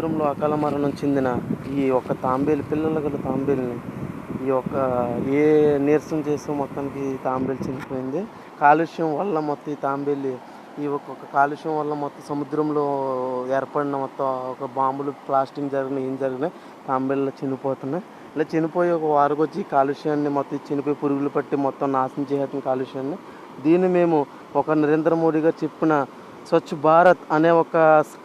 సముద్రంలో అకాల మరణం చెందిన ఈ యొక్క తాంబేలు పిల్లలు గల తాంబేలుని ఈ యొక్క ఏ నీరసం చేస్తూ మొత్తానికి తాంబేలు చనిపోయింది. కాలుష్యం వల్ల మొత్తం ఈ తాంబేలు ఈ ఒక్కొక్క కాలుష్యం వల్ల మొత్తం సముద్రంలో ఏర్పడిన మొత్తం ఒక బాంబులు ప్లాస్టింగ్ జరిగిన ఏం జరిగినాయి తాంబేళ్ళు చనిపోతున్నాయి. ఇలా చనిపోయి ఒక వారికి వచ్చి ఈ కాలుష్యాన్ని మొత్తం చనిపోయి పురుగులు పట్టి మొత్తం నాశనం చేయాల్సిన కాలుష్యాన్ని. దీన్ని మేము ఒక నరేంద్ర మోడీ గారు చెప్పిన స్వచ్ఛ భారత్ అనే ఒక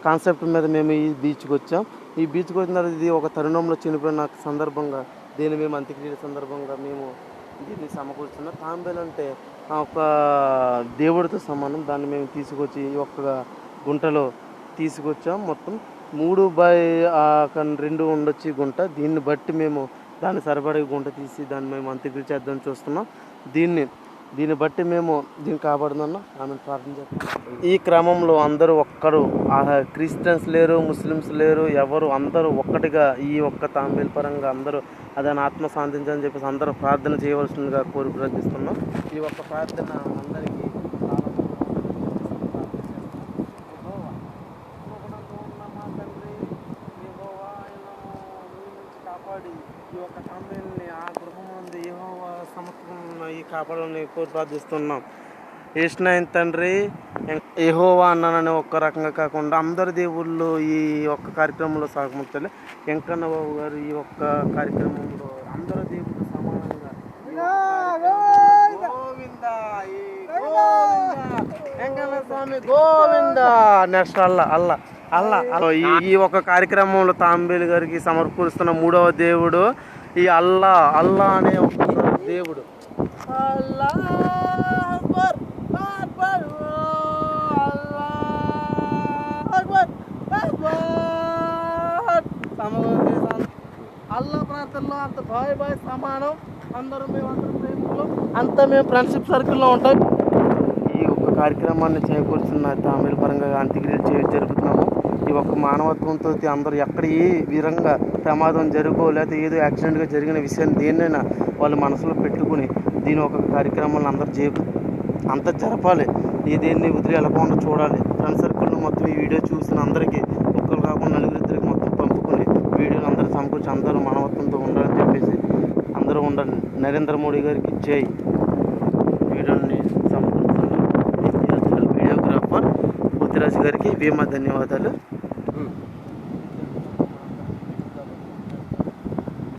కాన్సెప్ట్ మీద మేము ఈ బీచ్కి వచ్చాం. ఈ బీచ్కి వచ్చిన తర్వాత ఇది ఒక తరుణంలో చనిపోయిన సందర్భంగా దీన్ని మేము అంత్యక్రియల సందర్భంగా మేము దీన్ని సమకూర్చున్నాం తాంబేలు అంటే ఒక దేవుడితో సమానం. దాన్ని మేము తీసుకొచ్చి ఈ ఒక్క గుంటలో తీసుకొచ్చాం. మొత్తం మూడు బై రెండు ఉండొచ్చి గుంట. దీన్ని బట్టి మేము దాన్ని సరిపడే గుంట తీసి దాన్ని మేము అంత్యక్రియ చేద్దాం చూస్తున్నాం. దీన్ని దీన్ని బట్టి మేము దీన్ని కాపాడుతున్నాం ఆమె ప్రార్థన చేస్తాం ఈ క్రమంలో అందరూ ఒక్కరు క్రిస్టియన్స్ లేరు ముస్లిమ్స్ లేరు ఎవరు అందరూ ఒక్కటిగా ఈ ఒక్క తాంబేల్ పరంగా అందరూ అదని ఆత్మ శాంతించని చెప్పేసి అందరూ ప్రార్థన చేయవలసిందిగా కోరి ప్రార్థిస్తున్నాం. ఈ ఒక్క ప్రార్థన అందరికీ కాపాడి ఈ యొక్క తాంబేల్ని ఆ గృహం నుండి యెహోవా సమర్థన ఈ కాపాడని కోరి ప్రార్థిస్తున్నాం. ఏష్నాయన్ తండ్రి ఏహోవా అన్నానని ఒక్క రకంగా కాకుండా అందరి దేవుళ్ళు ఈ ఒక్క కార్యక్రమంలో సహకరించాలి. వెంకన్న బాబు గారు ఈ ఒక్క కార్యక్రమంలో అందరి దేవుళ్ళు సమానంగా ఈ వెంకన్న స్వామి గోవింద. నెక్స్ట్ అల్లా అల్లా. అల్ల. ఈ ఒక కార్యక్రమంలో తాంబేలు గారికి సమర్పిస్తున్న మూడవ దేవుడు ఈ అల్లా అల్లా అనే ఒక దేవుడు. అల్లా ప్రాంతంలో అంత బాయ్ బాయ్ సమానం. అందరూ మేము అందరం ప్రేమికులు. అంతా మేము ఫ్రెండ్షిప్ సర్కిల్లో ఉంటాం. ఈ ఒక్క కార్యక్రమాన్ని చేకూర్చున్న తమిళ పరంగా అంత్యక్రియలు చే జరుపుతున్నాము. ఈ ఒక్క మానవత్వంతో అందరూ ఎక్కడ ఏ విధంగా ప్రమాదం జరుగో లేకపోతే ఏదో యాక్సిడెంట్గా జరిగిన విషయాన్ని దేన్నైనా వాళ్ళు మనసులో పెట్టుకుని దీని ఒక కార్యక్రమాలను అందరూ చే అంత జరపాలి. ఈ దేన్ని వదిలి వెళ్ళకుండా చూడాలి. ఫ్రెండ్ సర్కిల్లో మొత్తం ఈ వీడియో చూసిన అందరికీ ఒక్కరు కాకుండా నలుగురిద్దరికి మొత్తం పంపుకొని వీడియోలు అందరూ సమకూర్చి అందరూ మానవత్వంతో ఉండాలని చెప్పేసి అందరూ ఉండాలి. నరేంద్ర మోడీ గారికి జై. రాజు గారికి భీమా ధన్యవాదాలు.